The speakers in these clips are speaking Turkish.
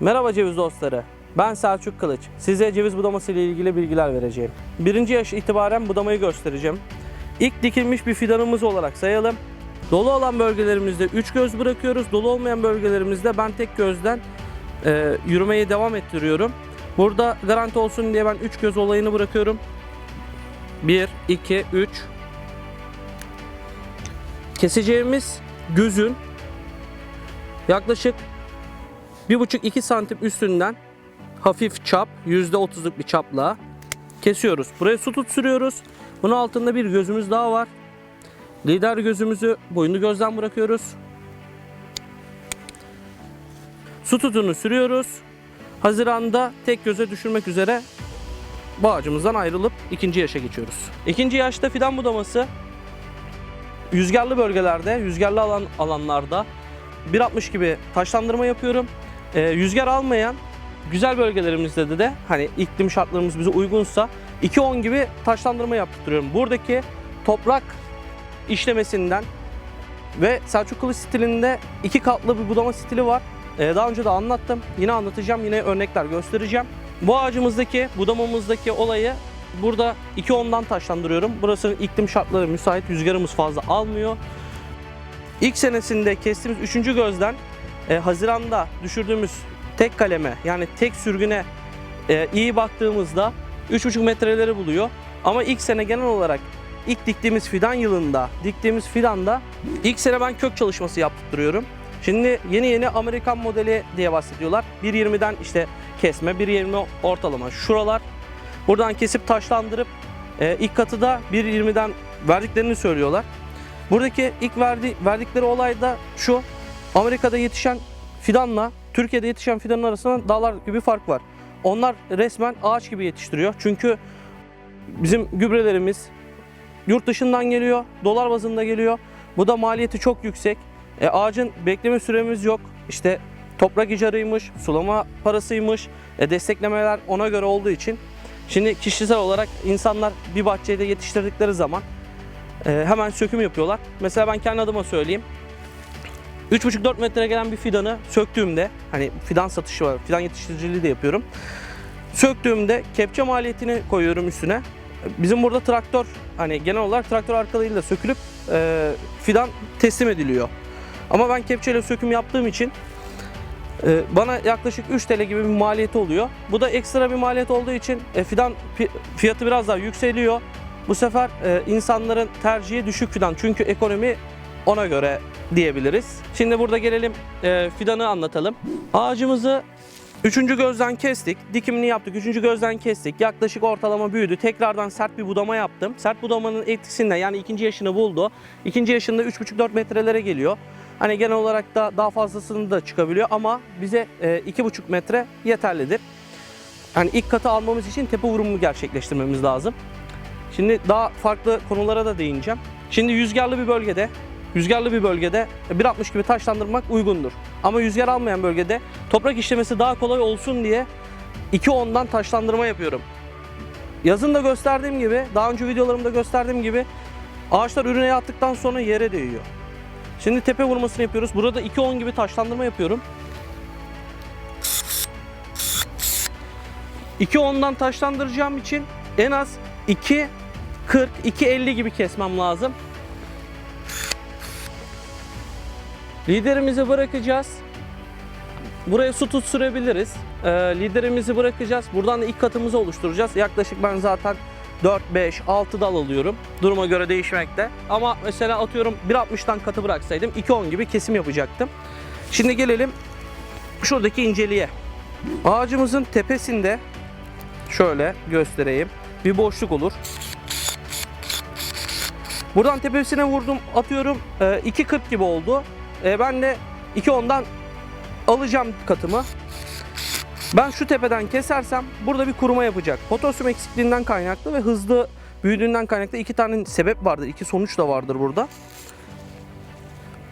Merhaba ceviz dostları. Ben Selçuk Kılıç. Size ceviz budaması ile ilgili bilgiler vereceğim. Birinci yaş itibaren budamayı göstereceğim. İlk dikilmiş bir fidanımız olarak sayalım. Dolu olan bölgelerimizde 3 göz bırakıyoruz. Dolu olmayan bölgelerimizde ben tek gözden e, yürümeye devam ettiriyorum. Burada garanti olsun diye ben 3 göz olayını bırakıyorum. 1, 2, 3. Keseceğimiz gözün yaklaşık 1,5-2 santim üstünden hafif çap, %30'luk bir çapla kesiyoruz. Buraya su tut sürüyoruz. Bunun altında bir gözümüz daha var. Lider gözümüzü boyunlu gözden bırakıyoruz. Su tutunu sürüyoruz. Haziranda tek göze düşürmek üzere bu ağacımızdan ayrılıp ikinci yaşa geçiyoruz. İkinci yaşta fidan budaması rüzgarlı bölgelerde, rüzgarlı alan alanlarda 1.60 gibi taşlandırma yapıyorum. Ee, rüzgar almayan güzel bölgelerimizde de, de hani iklim şartlarımız bize uygunsa 2.10 gibi taşlandırma yaptırıyorum. Buradaki toprak işlemesinden ve Selçuk Kılıç stilinde iki katlı bir budama stili var. Ee, daha önce de anlattım. Yine anlatacağım. Yine örnekler göstereceğim. Bu ağacımızdaki, budamamızdaki olayı burada 2.10'dan taşlandırıyorum. Burasının iklim şartları müsait. Rüzgarımız fazla almıyor. İlk senesinde kestiğimiz 3. gözden e, Haziran'da düşürdüğümüz tek kaleme yani tek sürgüne e, iyi baktığımızda 3,5 metreleri buluyor. Ama ilk sene genel olarak ilk diktiğimiz fidan yılında diktiğimiz fidanda ilk sene ben kök çalışması yaptırıyorum. Şimdi yeni yeni Amerikan modeli diye bahsediyorlar. 1.20'den işte kesme, 1.20 ortalama şuralar. Buradan kesip taşlandırıp e, ilk katı da 1.20'den verdiklerini söylüyorlar. Buradaki ilk verdi, verdikleri olay da şu. Amerika'da yetişen fidanla Türkiye'de yetişen fidanın arasında dağlar gibi fark var. Onlar resmen ağaç gibi yetiştiriyor. Çünkü bizim gübrelerimiz yurt dışından geliyor, dolar bazında geliyor. Bu da maliyeti çok yüksek. E, ağacın bekleme süremiz yok. İşte toprak icarıymış, sulama parasıymış, e, desteklemeler ona göre olduğu için. Şimdi kişisel olarak insanlar bir bahçede yetiştirdikleri zaman e, hemen söküm yapıyorlar. Mesela ben kendi adıma söyleyeyim. 3,5-4 metre gelen bir fidanı söktüğümde, hani fidan satışı var, fidan yetiştiriciliği de yapıyorum. Söktüğümde kepçe maliyetini koyuyorum üstüne. Bizim burada traktör, hani genel olarak traktör arkalarıyla sökülüp e, fidan teslim ediliyor. Ama ben kepçeyle söküm yaptığım için e, bana yaklaşık 3 TL gibi bir maliyeti oluyor. Bu da ekstra bir maliyet olduğu için e, fidan fiyatı biraz daha yükseliyor. Bu sefer e, insanların tercihi düşük fidan. Çünkü ekonomi ona göre diyebiliriz. Şimdi burada gelelim e, fidanı anlatalım. Ağacımızı üçüncü gözden kestik. Dikimini yaptık. Üçüncü gözden kestik. Yaklaşık ortalama büyüdü. Tekrardan sert bir budama yaptım. Sert budamanın etkisinden yani ikinci yaşını buldu. İkinci yaşında 3,5-4 metrelere geliyor. Hani genel olarak da daha fazlasını da çıkabiliyor ama bize e, 2,5 metre yeterlidir. Hani ilk katı almamız için tepe vurumu gerçekleştirmemiz lazım. Şimdi daha farklı konulara da değineceğim. Şimdi rüzgarlı bir bölgede, rüzgarlı bir bölgede 1.60 gibi taşlandırmak uygundur. Ama rüzgar almayan bölgede toprak işlemesi daha kolay olsun diye 2.10'dan taşlandırma yapıyorum. Yazın da gösterdiğim gibi, daha önce videolarımda gösterdiğim gibi ağaçlar ürüne yattıktan sonra yere değiyor. Şimdi tepe vurmasını yapıyoruz. Burada 2.10 gibi taşlandırma yapıyorum. 2.10'dan taşlandıracağım için en az 2 40 2.50 gibi kesmem lazım. Liderimizi bırakacağız. Buraya su tut sürebiliriz. Ee, liderimizi bırakacağız. Buradan da ilk katımızı oluşturacağız. Yaklaşık ben zaten 4, 5, 6 dal alıyorum. Duruma göre değişmekte. Ama mesela atıyorum 1.60'dan katı bıraksaydım 2.10 gibi kesim yapacaktım. Şimdi gelelim şuradaki inceliğe. Ağacımızın tepesinde şöyle göstereyim. Bir boşluk olur. Buradan tepesine vurdum, atıyorum. Ee, 2.40 gibi oldu. Ee, ben de 2.10'dan alacağım katımı. Ben şu tepeden kesersem burada bir kuruma yapacak. Potasyum eksikliğinden kaynaklı ve hızlı büyüdüğünden kaynaklı iki tane sebep vardır. iki sonuç da vardır burada.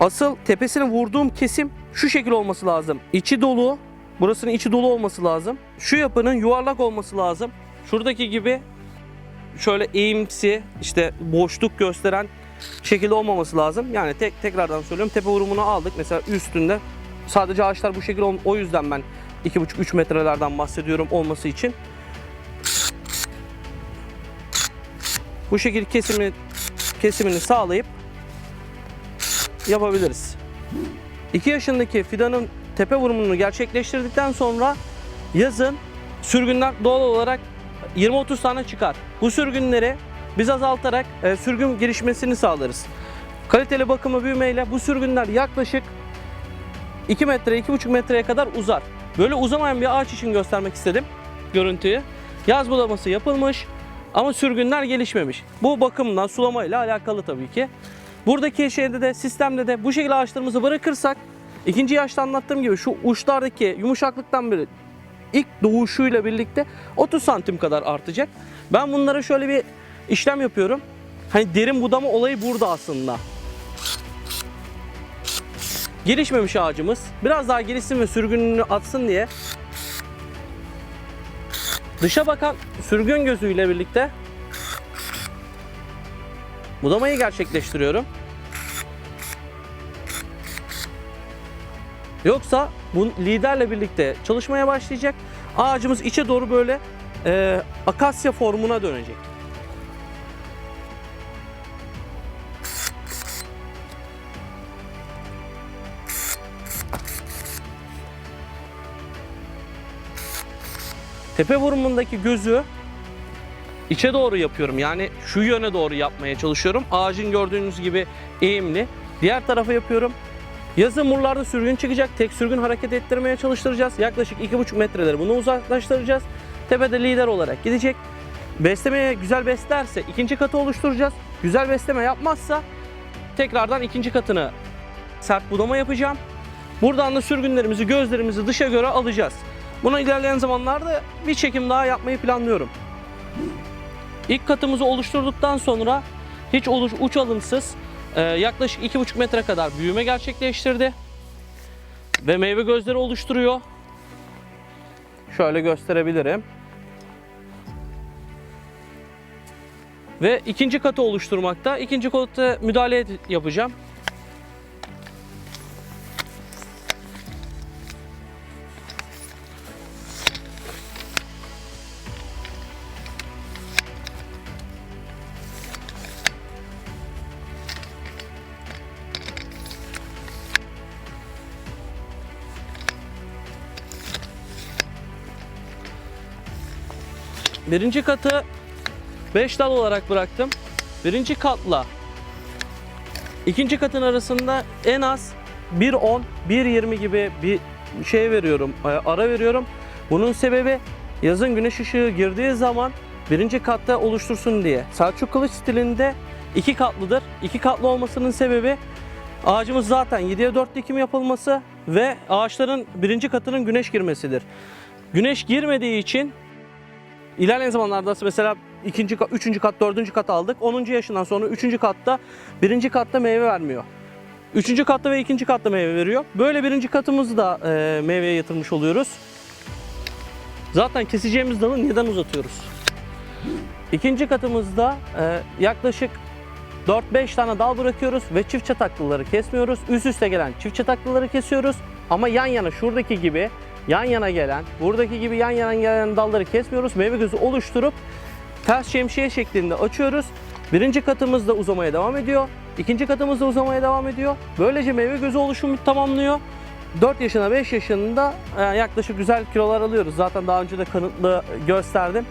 Asıl tepesine vurduğum kesim şu şekil olması lazım. İçi dolu, burasının içi dolu olması lazım. Şu yapının yuvarlak olması lazım. Şuradaki gibi şöyle eğimsi, işte boşluk gösteren şekilde olmaması lazım. Yani tek tekrardan söylüyorum tepe vurumunu aldık. Mesela üstünde sadece ağaçlar bu şekilde ol- o yüzden ben 2,5-3 metrelerden bahsediyorum olması için. Bu şekilde kesimi kesimini sağlayıp yapabiliriz. 2 yaşındaki fidanın tepe vurumunu gerçekleştirdikten sonra yazın sürgünler doğal olarak 20-30 tane çıkar. Bu sürgünleri biz azaltarak e, sürgün gelişmesini sağlarız. Kaliteli bakımı büyümeyle bu sürgünler yaklaşık 2 metre, 2,5 metreye kadar uzar. Böyle uzamayan bir ağaç için göstermek istedim görüntüyü. Yaz budaması yapılmış ama sürgünler gelişmemiş. Bu bakımdan sulamayla alakalı tabii ki. Buradaki şeyde de sistemde de bu şekilde ağaçlarımızı bırakırsak ikinci yaşta anlattığım gibi şu uçlardaki yumuşaklıktan beri ilk doğuşuyla birlikte 30 santim kadar artacak. Ben bunlara şöyle bir işlem yapıyorum. Hani derin budama olayı burada aslında. Gelişmemiş ağacımız. Biraz daha gelişsin ve sürgününü atsın diye dışa bakan sürgün gözüyle birlikte budamayı gerçekleştiriyorum. Yoksa bu liderle birlikte çalışmaya başlayacak. Ağacımız içe doğru böyle e, akasya formuna dönecek. Tepe vurumundaki gözü içe doğru yapıyorum. Yani şu yöne doğru yapmaya çalışıyorum. Ağacın gördüğünüz gibi eğimli. Diğer tarafa yapıyorum. Yazın murlarda sürgün çıkacak. Tek sürgün hareket ettirmeye çalıştıracağız. Yaklaşık 2,5 metreleri bunu uzaklaştıracağız. Tepede lider olarak gidecek. Beslemeye güzel beslerse ikinci katı oluşturacağız. Güzel besleme yapmazsa tekrardan ikinci katını sert budama yapacağım. Buradan da sürgünlerimizi, gözlerimizi dışa göre alacağız. Buna ilerleyen zamanlarda bir çekim daha yapmayı planlıyorum. İlk katımızı oluşturduktan sonra hiç oluş, uç alımsız e, yaklaşık 2,5 metre kadar büyüme gerçekleştirdi. Ve meyve gözleri oluşturuyor. Şöyle gösterebilirim. Ve ikinci katı oluşturmakta. İkinci katı müdahale yapacağım. Birinci katı 5 dal olarak bıraktım. Birinci katla ikinci katın arasında en az 1.10, 1.20 gibi bir şey veriyorum, e, ara veriyorum. Bunun sebebi yazın güneş ışığı girdiği zaman birinci katta oluştursun diye. Selçuk Kılıç stilinde iki katlıdır. İki katlı olmasının sebebi ağacımız zaten 7'ye 4 dikim yapılması ve ağaçların birinci katının güneş girmesidir. Güneş girmediği için İlerleyen zamanlarda mesela ikinci, üçüncü kat, dördüncü kat aldık. 10. yaşından sonra üçüncü katta, birinci katta meyve vermiyor. Üçüncü katta ve ikinci katta meyve veriyor. Böyle birinci katımızı da e, meyveye yatırmış oluyoruz. Zaten keseceğimiz dalı neden uzatıyoruz? İkinci katımızda e, yaklaşık 4-5 tane dal bırakıyoruz ve çift çataklıları kesmiyoruz. Üst üste gelen çift çataklıları kesiyoruz. Ama yan yana şuradaki gibi yan yana gelen, buradaki gibi yan yana gelen dalları kesmiyoruz. Meyve gözü oluşturup ters şemsiye şeklinde açıyoruz. Birinci katımız da uzamaya devam ediyor. İkinci katımız da uzamaya devam ediyor. Böylece meyve gözü oluşumu tamamlıyor. 4 yaşına 5 yaşında e, yaklaşık güzel kilolar alıyoruz. Zaten daha önce de kanıtlı gösterdim.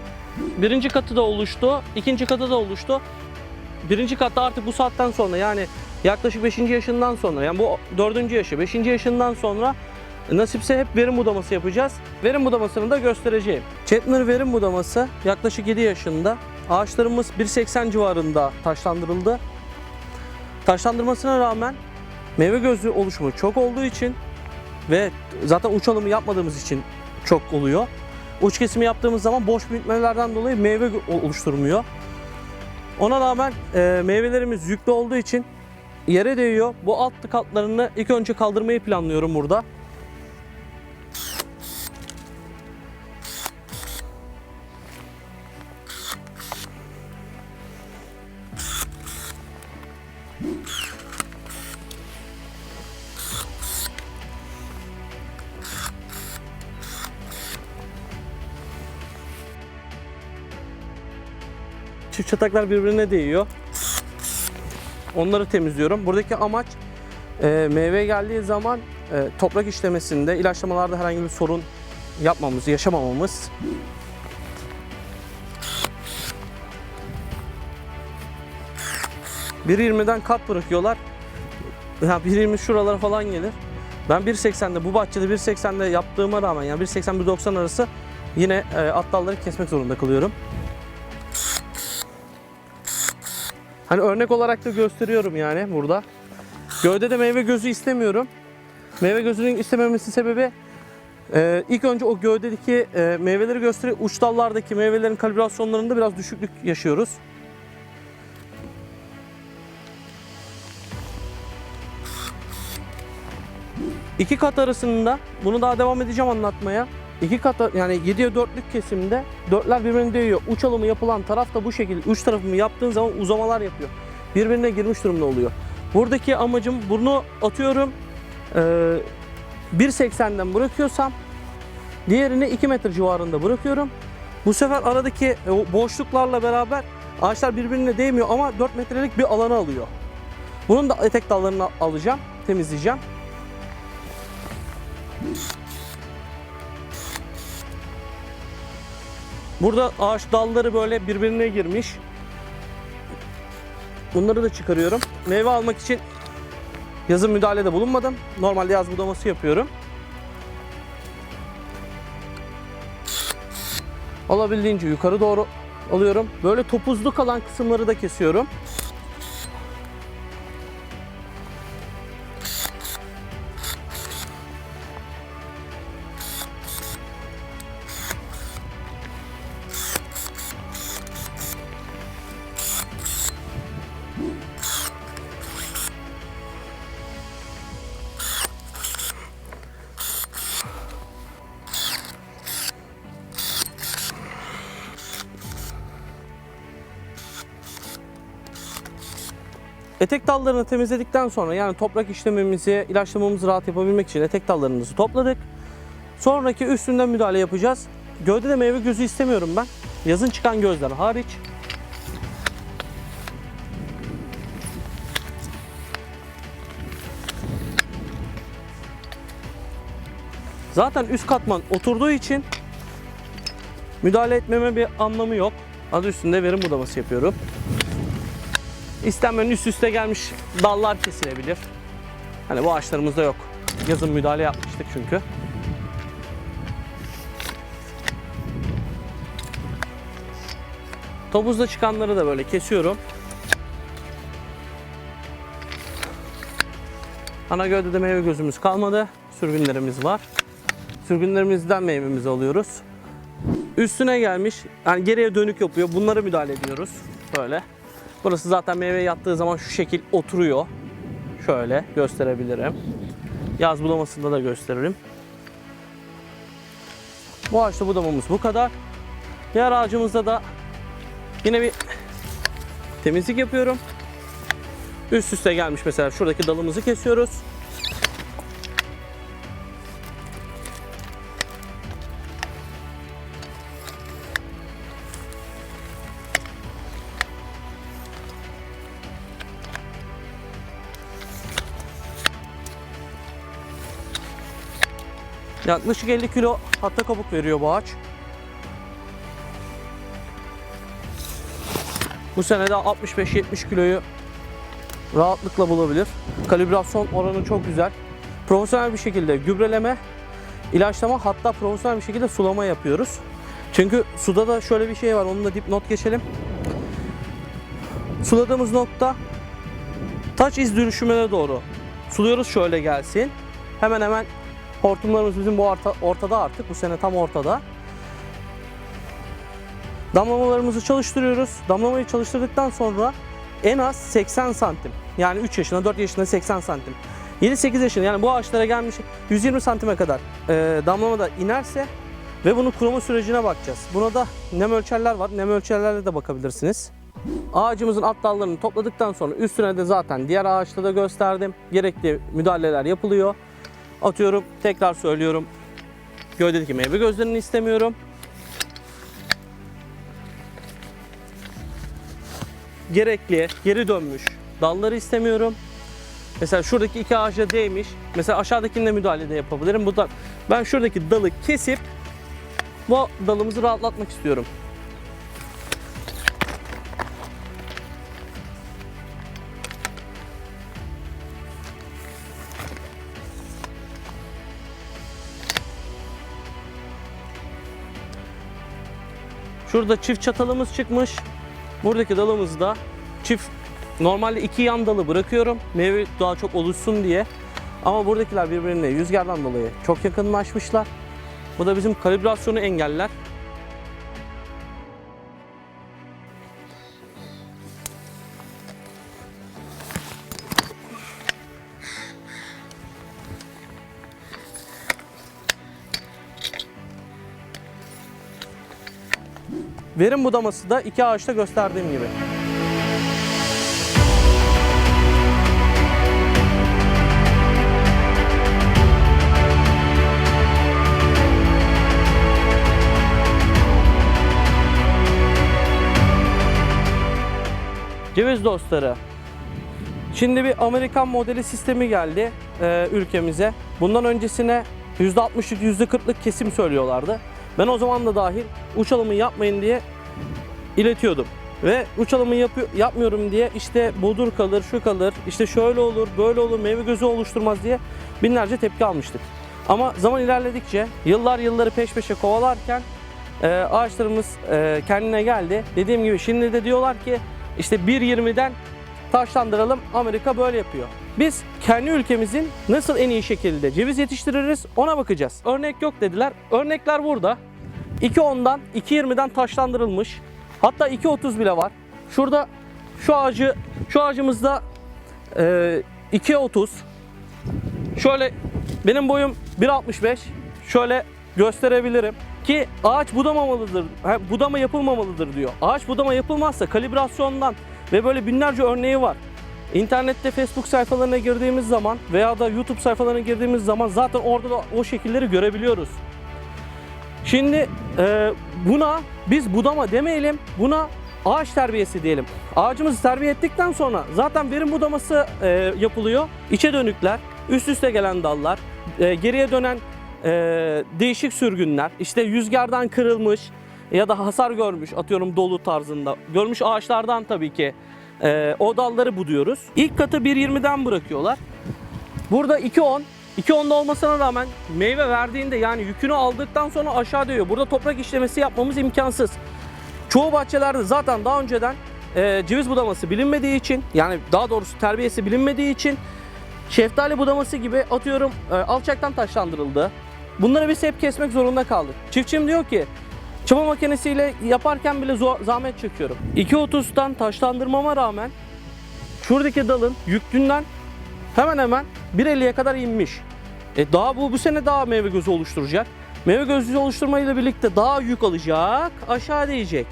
Birinci katı da oluştu. ikinci katı da oluştu. Birinci katta artık bu saatten sonra yani yaklaşık 5. yaşından sonra yani bu 4. yaşı 5. yaşından sonra nasipse hep verim budaması yapacağız. Verim budamasını da göstereceğim. Chetner verim budaması yaklaşık 7 yaşında. Ağaçlarımız 1.80 civarında taşlandırıldı. Taşlandırmasına rağmen meyve gözü oluşumu çok olduğu için ve zaten uç alımı yapmadığımız için çok oluyor. Uç kesimi yaptığımız zaman boş büyütmelerden dolayı meyve oluşturmuyor. Ona rağmen e, meyvelerimiz yüklü olduğu için yere değiyor. Bu alt katlarını ilk önce kaldırmayı planlıyorum burada. Çataklar birbirine değiyor. Onları temizliyorum. Buradaki amaç e, meyve geldiği zaman e, toprak işlemesinde, ilaçlamalarda herhangi bir sorun yapmamız, yaşamamamız. ...1.20'den kat bırakıyorlar. Ya 1.20 şuralara falan gelir. Ben 1.80'de bu bahçede 1.80'de yaptığıma rağmen yani 1.80-1.90 arası yine e, at dalları kesmek zorunda kalıyorum. Hani örnek olarak da gösteriyorum yani burada. Gövdede meyve gözü istemiyorum. Meyve gözünün istememesi sebebi e, ilk önce o gövdedeki e, meyveleri gösteriyor. Uç dallardaki meyvelerin kalibrasyonlarında biraz düşüklük yaşıyoruz. İki kat arasında bunu daha devam edeceğim anlatmaya. İki kat yani 7'ye 4'lük kesimde dörtler birbirine değiyor. Uç alımı yapılan taraf da bu şekilde. Uç tarafımı yaptığın zaman uzamalar yapıyor. Birbirine girmiş durumda oluyor. Buradaki amacım bunu atıyorum. Ee, 1.80'den bırakıyorsam diğerini 2 metre civarında bırakıyorum. Bu sefer aradaki o boşluklarla beraber ağaçlar birbirine değmiyor ama 4 metrelik bir alanı alıyor. Bunun da etek dallarını alacağım, temizleyeceğim. Burada ağaç dalları böyle birbirine girmiş. Bunları da çıkarıyorum. Meyve almak için yazın müdahalede bulunmadım. Normalde yaz budaması yapıyorum. Olabildiğince yukarı doğru alıyorum. Böyle topuzlu kalan kısımları da kesiyorum. Etek dallarını temizledikten sonra yani toprak işlememizi, ilaçlamamızı rahat yapabilmek için etek dallarımızı topladık. Sonraki üstünden müdahale yapacağız. Gövdede meyve gözü istemiyorum ben. Yazın çıkan gözler hariç. Zaten üst katman oturduğu için müdahale etmeme bir anlamı yok. Adı üstünde verim budaması yapıyorum. İstenmeyen üst üste gelmiş dallar kesilebilir. Hani bu ağaçlarımızda yok. Yazın müdahale yapmıştık çünkü. Topuzda çıkanları da böyle kesiyorum. Ana gövdede meyve gözümüz kalmadı. Sürgünlerimiz var. Sürgünlerimizden meyvemizi alıyoruz. Üstüne gelmiş, yani geriye dönük yapıyor. Bunlara müdahale ediyoruz. Böyle. Burası zaten meyve yattığı zaman şu şekil oturuyor. Şöyle gösterebilirim. Yaz budamasında da gösteririm. Bu ağaçta budamamız bu kadar. Diğer ağacımızda da yine bir temizlik yapıyorum. Üst üste gelmiş mesela şuradaki dalımızı kesiyoruz. Yaklaşık 50 kilo hatta kabuk veriyor bu ağaç. Bu sene de 65-70 kiloyu rahatlıkla bulabilir. Kalibrasyon oranı çok güzel. Profesyonel bir şekilde gübreleme, ilaçlama hatta profesyonel bir şekilde sulama yapıyoruz. Çünkü suda da şöyle bir şey var. Onu da dipnot geçelim. Suladığımız nokta taç iz dönüşümüne doğru suluyoruz şöyle gelsin. Hemen hemen Hortumlarımız bizim bu orta, ortada artık. Bu sene tam ortada. Damlamalarımızı çalıştırıyoruz. Damlamayı çalıştırdıktan sonra en az 80 santim. Yani 3 yaşında, 4 yaşında 80 santim. 7-8 yaşında yani bu ağaçlara gelmiş 120 santime kadar e, damlama da inerse ve bunun kuruma sürecine bakacağız. Buna da nem ölçerler var. Nem ölçerlerle de bakabilirsiniz. Ağacımızın alt dallarını topladıktan sonra üstüne de zaten diğer ağaçta da gösterdim. Gerekli müdahaleler yapılıyor. Atıyorum tekrar söylüyorum. Gövdedeki meyve gözlerini istemiyorum. gerekli, geri dönmüş dalları istemiyorum. Mesela şuradaki iki ağaca değmiş. Mesela aşağıdakinde müdahale de yapabilirim. Bu da ben şuradaki dalı kesip bu dalımızı rahatlatmak istiyorum. Şurada çift çatalımız çıkmış. Buradaki dalımızda çift normalde iki yan dalı bırakıyorum. Meyve daha çok oluşsun diye. Ama buradakiler birbirine rüzgardan dolayı çok yakınlaşmışlar. Bu da bizim kalibrasyonu engeller. Verim budaması da iki ağaçta gösterdiğim gibi. Ceviz dostları. Şimdi bir Amerikan modeli sistemi geldi e, ülkemize. Bundan öncesine %60'lık %40'lık kesim söylüyorlardı. Ben o zaman da dahil uç alımı yapmayın diye iletiyordum. Ve uç alımı yapıyor, yapmıyorum diye işte bodur kalır, şu kalır, işte şöyle olur, böyle olur, meyve gözü oluşturmaz diye binlerce tepki almıştık. Ama zaman ilerledikçe, yıllar yılları peş peşe kovalarken e, ağaçlarımız e, kendine geldi. Dediğim gibi şimdi de diyorlar ki işte 1.20'den taşlandıralım, Amerika böyle yapıyor. Biz kendi ülkemizin nasıl en iyi şekilde ceviz yetiştiririz ona bakacağız. Örnek yok dediler. Örnekler burada. 2.10'dan 2.20'den taşlandırılmış. Hatta 2.30 bile var. Şurada şu ağacı şu ağacımızda e, 2.30 şöyle benim boyum 1.65 şöyle gösterebilirim ki ağaç budamamalıdır. Budama yapılmamalıdır diyor. Ağaç budama yapılmazsa kalibrasyondan ve böyle binlerce örneği var. İnternette Facebook sayfalarına girdiğimiz zaman veya da YouTube sayfalarına girdiğimiz zaman zaten orada da o şekilleri görebiliyoruz. Şimdi e, buna biz budama demeyelim, buna ağaç terbiyesi diyelim. Ağacımızı terbiye ettikten sonra zaten verim budaması e, yapılıyor. İçe dönükler, üst üste gelen dallar, e, geriye dönen e, değişik sürgünler, işte rüzgardan kırılmış ya da hasar görmüş, atıyorum dolu tarzında, görmüş ağaçlardan tabii ki e, o dalları buduyoruz. İlk katı 1.20'den bırakıyorlar. Burada 2.10 2.10'da olmasına rağmen meyve verdiğinde yani yükünü aldıktan sonra aşağı değiyor. Burada toprak işlemesi yapmamız imkansız. Çoğu bahçelerde zaten daha önceden e, ceviz budaması bilinmediği için yani daha doğrusu terbiyesi bilinmediği için şeftali budaması gibi atıyorum e, alçaktan taşlandırıldı. Bunları biz hep kesmek zorunda kaldık. Çiftçim diyor ki çapa makinesiyle yaparken bile zahmet çekiyorum. 2.30'dan taşlandırmama rağmen şuradaki dalın yüklüğünden hemen hemen 1.50'ye kadar inmiş. E daha bu bu sene daha meyve gözü oluşturacak. Meyve gözü oluşturmayla birlikte daha yük alacak, aşağı değecek.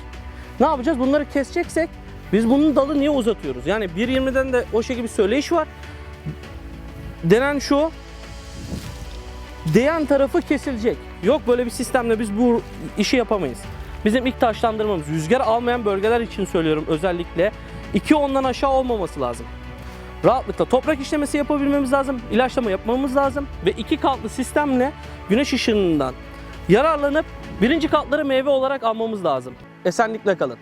Ne yapacağız? Bunları keseceksek biz bunun dalı niye uzatıyoruz? Yani 1.20'den de o şekilde bir söyleyiş var. Denen şu, değen tarafı kesilecek. Yok böyle bir sistemle biz bu işi yapamayız. Bizim ilk taşlandırmamız rüzgar almayan bölgeler için söylüyorum özellikle 2.10'dan aşağı olmaması lazım. Rahatlıkla toprak işlemesi yapabilmemiz lazım, ilaçlama yapmamız lazım ve iki katlı sistemle güneş ışığından yararlanıp birinci katları meyve olarak almamız lazım. Esenlikle kalın.